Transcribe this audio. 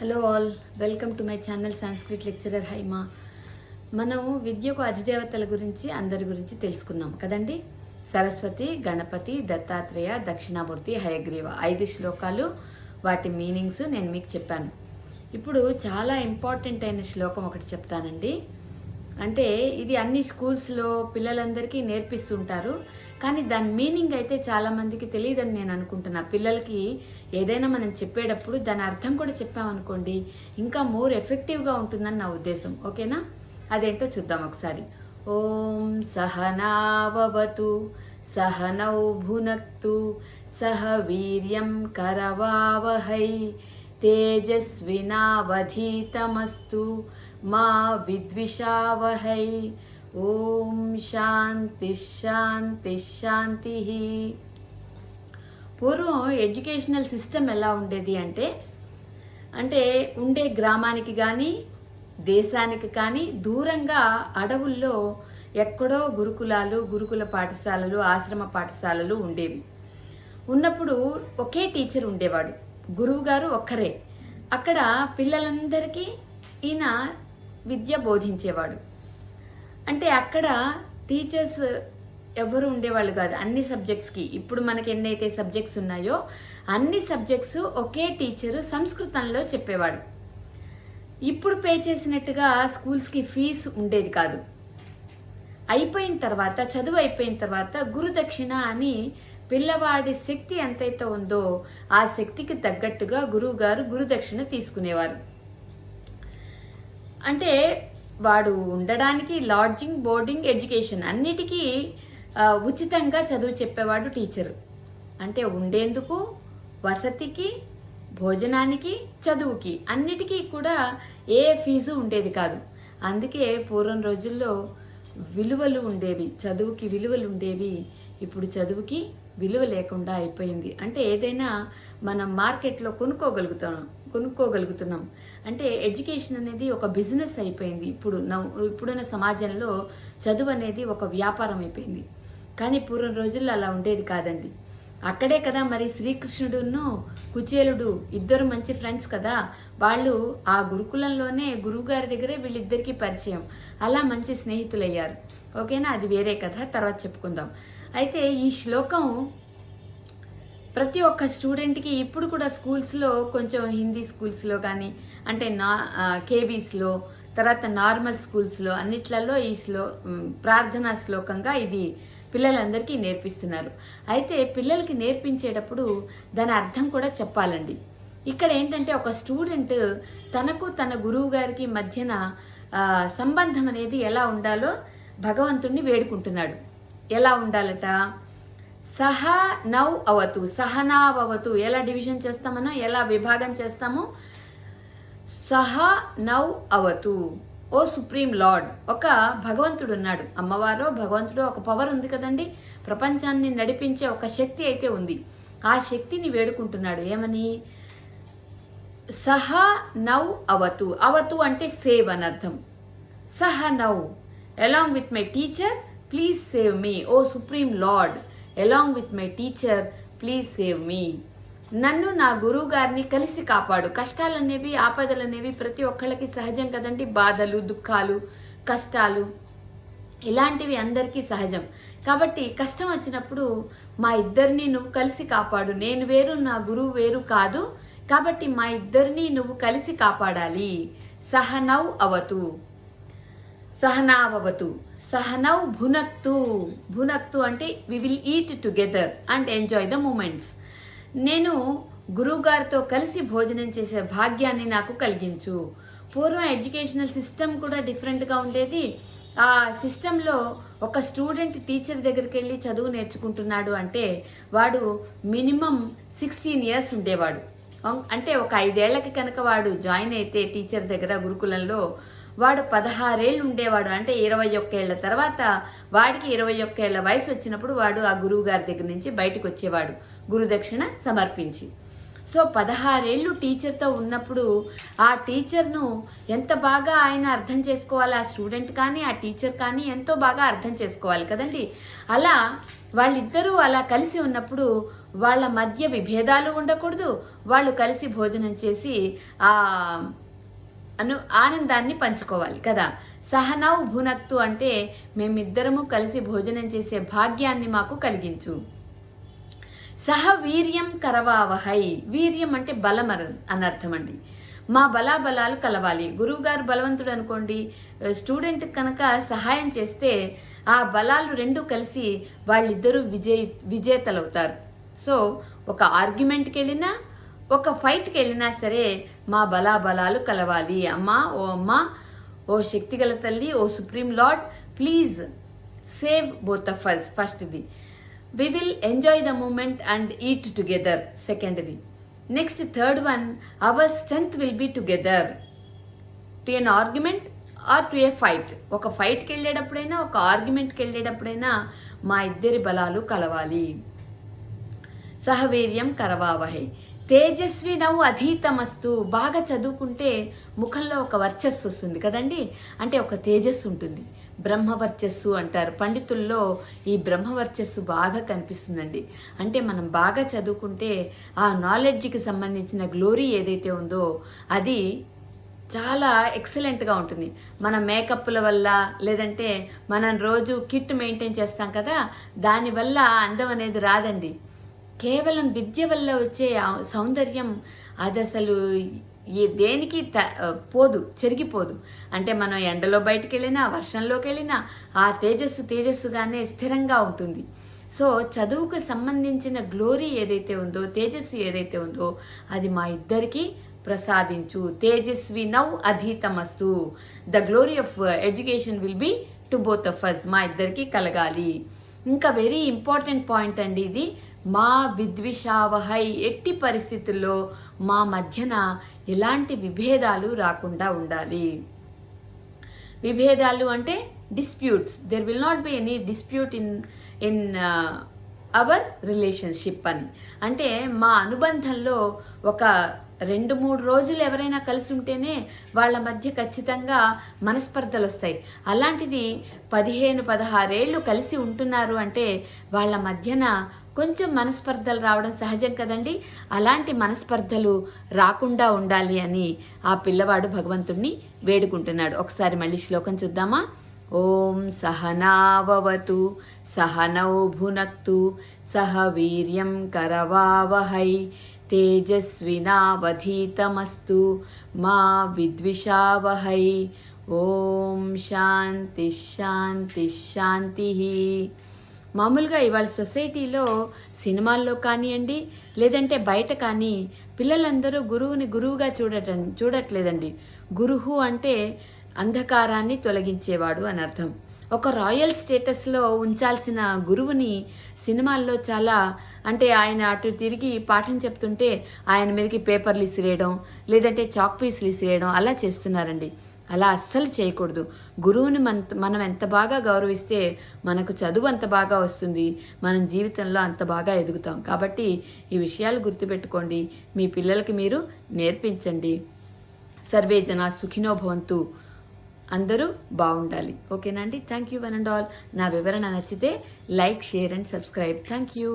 Hello all welcome to my channel Sanskrit lecturer Haima మనం విద్యకు అధిదేవతల గురించి అందరి గురించి తెలుసుకున్నాం కదండి? సరస్వతి గణపతి దత్తాత్రేయ దక్షిణామూర్తి హయగ్రీవ ఐదు శ్లోకాలు వాటి మీనింగ్స్ నేను మీకు చెప్పాను. ఇప్పుడు చాలా ఇంపార్టెంట్ అయిన శ్లోకం ఒకటి చెప్తానండి. అంటే ఇది అన్ని స్కూల్స్లో పిల్లలందరికీ నేర్పిస్తుంటారు. కానీ దాని మీనింగ్ అయితే చాలామందికి తెలియదని నేను అనుకుంటున్నా. పిల్లలకి ఏదైనా మనం చెప్పేటప్పుడు దాని అర్థం కూడా చెప్పామనుకోండి ఇంకా మోర్ ఎఫెక్టివ్గా ఉంటుందని నా ఉద్దేశం. ఓకేనా? అదేంటో చూద్దాం ఒకసారి. ఓం సహనావతు సహనౌ భునక్తు సహ వీర్యం కరవావహై తేజస్వినావధీతమస్తు మా విద్విషావహై. ఓం శాంతి శాంతి శాంతి. పూర్వం ఎడ్యుకేషనల్ సిస్టమ్ ఎలా ఉండేది అంటే అంటే ఉండే గ్రామానికి కానీ దేశానికి కానీ దూరంగా అడవుల్లో ఎక్కడో గురుకులాలు గురుకుల పాఠశాలలు ఆశ్రమ పాఠశాలలు ఉండేవి. ఉన్నప్పుడు ఒకే టీచర్ ఉండేవాడు. గురువు గారు ఒక్కరే. అక్కడ పిల్లలందరికీ ఈయన విద్య బోధించేవాడు. అంటే అక్కడ టీచర్స్ ఎవరు ఉండేవాళ్ళు కాదు అన్ని సబ్జెక్ట్స్కి. ఇప్పుడు మనకి ఎన్నైతే సబ్జెక్ట్స్ ఉన్నాయో అన్ని సబ్జెక్ట్స్ ఒకే టీచరు సంస్కృతంలో చెప్పేవాడు. ఇప్పుడు పే చేసినట్టుగా స్కూల్స్కి ఫీజు ఉండేది కాదు. అయిపోయిన తర్వాత చదువు అయిపోయిన తర్వాత గురుదక్షిణ అని పిల్లవాడి శక్తి ఎంతైతే ఉందో ఆ శక్తికి తగ్గట్టుగా గురువు గారు గురుదక్షిణ తీసుకునేవారు. అంటే వాడు ఉండడానికి లాడ్జింగ్ బోర్డింగ్ ఎడ్యుకేషన్ అన్నిటికీ ఉచితంగా చదువు చెప్పేవాడు టీచరు. అంటే ఉండేందుకు వసతికి భోజనానికి చదువుకి అన్నిటికీ కూడా ఏ ఫీజు ఉండేది కాదు. అందుకే పూర్వం రోజుల్లో విలువలు ఉండేవి. చదువుకి విలువలు ఉండేవి. ఇప్పుడు చదువుకి విలువ లేకుండా అయిపోయింది. అంటే ఏదైనా మనం మార్కెట్లో కొనుక్కోగలుగుతాం కొనుక్కోగలుగుతున్నాం. అంటే ఎడ్యుకేషన్ అనేది ఒక బిజినెస్ అయిపోయింది. ఇప్పుడు ఇప్పుడున్న సమాజంలో చదువు అనేది ఒక వ్యాపారం అయిపోయింది. కానీ పూర్వం రోజుల్లో అలా ఉండేది కాదండి. అక్కడే కదా మరి శ్రీకృష్ణుడును కుచేలుడు ఇద్దరు మంచి ఫ్రెండ్స్ కదా. వాళ్ళు ఆ గురుకులంలోనే గురువుగారి దగ్గరే వీళ్ళిద్దరికీ పరిచయం. అలా మంచి స్నేహితులయ్యారు. ఓకేనా? అది వేరే కథ. తర్వాత చెప్పుకుందాం. అయితే ఈ శ్లోకం ప్రతి ఒక్క స్టూడెంట్కి ఇప్పుడు కూడా స్కూల్స్లో కొంచెం హిందీ స్కూల్స్లో కానీ అంటే నా కేబీస్లో తర్వాత నార్మల్ స్కూల్స్లో అన్నిట్లలో ఈ శ్లో ప్రార్థనా శ్లోకంగా ఇది పిల్లలందరికీ నేర్పిస్తున్నారు. అయితే పిల్లలకి నేర్పించేటప్పుడు దాని అర్థం కూడా చెప్పాలండి. ఇక్కడ ఏంటంటే ఒక స్టూడెంట్ తనకు తన గురువు గారికి మధ్యన సంబంధం అనేది ఎలా ఉండాలో భగవంతుణ్ణి వేడుకుంటున్నాడు. ఎలా ఉండాలట? సహ నవ్ అవతు సహనావతు ఎలా డివిజన్ చేస్తామనో ఎలా విభాగం చేస్తామో సహ నవ్ అవతు. ఓ సుప్రీం లార్డ్ ఒక భగవంతుడు ఉన్నాడు అమ్మవారో భగవంతుడు ఒక పవర్ ఉంది కదండి. ప్రపంచాన్ని నడిపించే ఒక శక్తి అయితే ఉంది. ఆ శక్తిని వేడుకుంటున్నాడు. ఏమని? సహ నౌ అవతు. అవతు అంటే సేవ్ అని అర్థం. సహ now. Along with my teacher please save me O supreme lord along with my teacher please save me నన్ను నా గురువు గారిని కలిసి కాపాడు. కష్టాలు అనేవి ఆపదలు అనేవి ప్రతి ఒక్కళ్ళకి సహజం కదండి. బాధలు దుఃఖాలు కష్టాలు ఇలాంటివి అందరికీ సహజం. కాబట్టి కష్టం వచ్చినప్పుడు మా ఇద్దరిని నువ్వు కలిసి కాపాడు. నేను వేరు నా గురువు వేరు కాదు. కాబట్టి మా ఇద్దరిని నువ్వు కలిసి కాపాడాలి. సహనౌ అవతు. సహనావవతు. సహనౌ భునక్తు భునక్తు అంటే we will eat together and enjoy the moments నేను గురువుగారితో కలిసి భోజనం చేసే భాగ్యాన్ని నాకు కలిగించు. పూర్వం ఎడ్యుకేషనల్ సిస్టమ్ కూడా డిఫరెంట్గా ఉండేది. ఆ సిస్టంలో ఒక స్టూడెంట్ టీచర్ దగ్గరికి వెళ్ళి చదువు నేర్చుకుంటున్నాడు అంటే వాడు మినిమం సిక్స్టీన్ ఇయర్స్ ఉండేవాడు. అంటే ఒక ఐదేళ్ళకి కనుక వాడు జాయిన్ అయితే టీచర్ దగ్గర గురుకులంలో వాడు పదహారేళ్ళు ఉండేవాడు. అంటే ఇరవై ఒక్కేళ్ళ తర్వాత వాడికి ఇరవై ఒక్కేళ్ళ వయసు వచ్చినప్పుడు వాడు ఆ గురువు గారి దగ్గర నుంచి బయటకు వచ్చేవాడు. గురుదక్షిణ సమర్పించి. సో పదహారేళ్ళు టీచర్తో ఉన్నప్పుడు ఆ టీచర్ను ఎంత బాగా ఆయన అర్థం చేసుకోవాలి? ఆ స్టూడెంట్ కానీ ఆ టీచర్ కానీ ఎంతో బాగా అర్థం చేసుకోవాలి కదండి. అలా వాళ్ళిద్దరూ అలా కలిసి ఉన్నప్పుడు వాళ్ళ మధ్య విభేదాలు ఉండకూడదు. వాళ్ళు కలిసి భోజనం చేసి ఆ అను ఆనందాన్ని పంచుకోవాలి కదా? సహనౌ భునక్తు అంటే మేమిద్దరము కలిసి భోజనం చేసే భాగ్యాన్ని మాకు కలిగించు. సహ వీర్యం కరవావహై వీర్యం అంటే బలం అనర్థం అండి మా బలాబలాలు కలవాలి. గురువుగారు బలవంతుడు అనుకోండి స్టూడెంట్ కనుక సహాయం చేస్తే ఆ బలాలు రెండు కలిసి వాళ్ళిద్దరూ విజయ విజేతలవుతారు. సో ఒక ఆర్గ్యుమెంట్కి వెళ్ళినా ఒక ఫైట్కి వెళ్ళినా సరే మా బలాబలాలు కలవాలి. అమ్మా ఓ అమ్మ ఓ శక్తిగల తల్లి O supreme lord please save both of us ఫస్ట్ది. We will enjoy the moment and eat together సెకండ్ది. Next third one our strength will be together to an argument or to a fight ఒక ఫైట్కి వెళ్ళేటప్పుడైనా ఒక ఆర్గ్యుమెంట్కి వెళ్ళేటప్పుడైనా మా ఇద్దరి బలాలు కలవాలి. సహవీర్యం కరవావహై. తేజస్వి నవ్వు అధీతమస్తు. బాగా చదువుకుంటే ముఖంలో ఒక వర్చస్సు వస్తుంది కదండి? అంటే ఒక తేజస్సు ఉంటుంది. బ్రహ్మవర్చస్సు అంటారు. పండితుల్లో ఈ బ్రహ్మవర్చస్సు బాగా కనిపిస్తుందండి. అంటే మనం బాగా చదువుకుంటే ఆ నాలెడ్జ్కి సంబంధించిన గ్లోరీ ఏదైతే ఉందో అది చాలా ఎక్సలెంట్గా ఉంటుంది. మన మేకప్ల వల్ల లేదంటే మనం రోజు కిట్ మెయింటైన్ చేస్తాం కదా? దానివల్ల అందం అనేది రాదండి. కేవలం విద్య వల్ల వచ్చే సౌందర్యం అది అసలు ఏ దేనికి త పోదు చెరిగిపోదు. అంటే మనం ఎండలో బయటికి వెళ్ళినా వర్షంలోకి వెళ్ళినా ఆ తేజస్సు తేజస్సుగానే స్థిరంగా ఉంటుంది. సో చదువుకు సంబంధించిన గ్లోరీ ఏదైతే ఉందో తేజస్సు ఏదైతే ఉందో అది మా ఇద్దరికి ప్రసాదించు. తేజస్వి నౌ అధీతమస్తు. The glory of education will be to both of us. మా ఇద్దరికి కలగాలి. ఇంకా వెరీ ఇంపార్టెంట్ పాయింట్ అండి ఇది. మా విద్విషావహై ఎట్టి పరిస్థితుల్లో మా మధ్యన ఎలాంటి విభేదాలు రాకుండా ఉండాలి. విభేదాలు అంటే disputes there will not be any dispute in in our relationship అని. అంటే మా అనుబంధంలో ఒక రెండు మూడు రోజులు ఎవరైనా కలిసి ఉంటేనే వాళ్ళ మధ్య ఖచ్చితంగా మనస్పర్ధలు వస్తాయి అలాంటిది పదిహేను పదహారేళ్ళు కలిసి ఉంటున్నారు అంటే వాళ్ళ మధ్యన కొంచెం మనస్పర్ధలు రావడం సహజం కదండి. అలాంటి మనస్పర్ధలు రాకుండా ఉండాలి అని ఆ పిల్లవాడు భగవంతుణ్ణి వేడుకుంటున్నాడు. ఒకసారి మళ్ళీ శ్లోకం చూద్దామా? ఓం సహనావవతు సహనౌ భునక్తు సహ వీర్యం కరవావహై తేజస్వినావధీతమస్తు మా విద్విషావహై. ఓం శాంతి శాంతి శాంతి. మామూలుగా ఇవాళ సొసైటీలో సినిమాల్లో కానివ్వండి లేదంటే బయట కానీ పిల్లలందరూ గురువుని గురువుగా చూడటం చూడట్లేదండి. గురువు అంటే అంధకారాన్ని తొలగించేవాడు అని అర్థం. ఒక రాయల్ స్టేటస్లో ఉంచాల్సిన గురువుని సినిమాల్లో చాలా అంటే ఆయన అటు తిరిగి పాఠం చెప్తుంటే ఆయన మీదకి పేపర్లు ఇసిరేయడం లేదంటే చాక్ పీసులు ఇసిరేయడం అలా చేస్తున్నారండి. అలా అస్సలు చేయకూడదు. గురువుని మన మనం ఎంత బాగా గౌరవిస్తే మనకు చదువు అంత బాగా వస్తుంది మనం జీవితంలో అంత బాగా ఎదుగుతాం. కాబట్టి ఈ విషయాలు గుర్తుపెట్టుకోండి. మీ పిల్లలకి మీరు నేర్పించండి. సర్వేజన సుఖినోభవంతు సుఖినో భవంతు. అందరూ బాగుండాలి. ఓకేనా అండి? Thank you one and all నా వివరణ నచ్చితే like share and subscribe thank you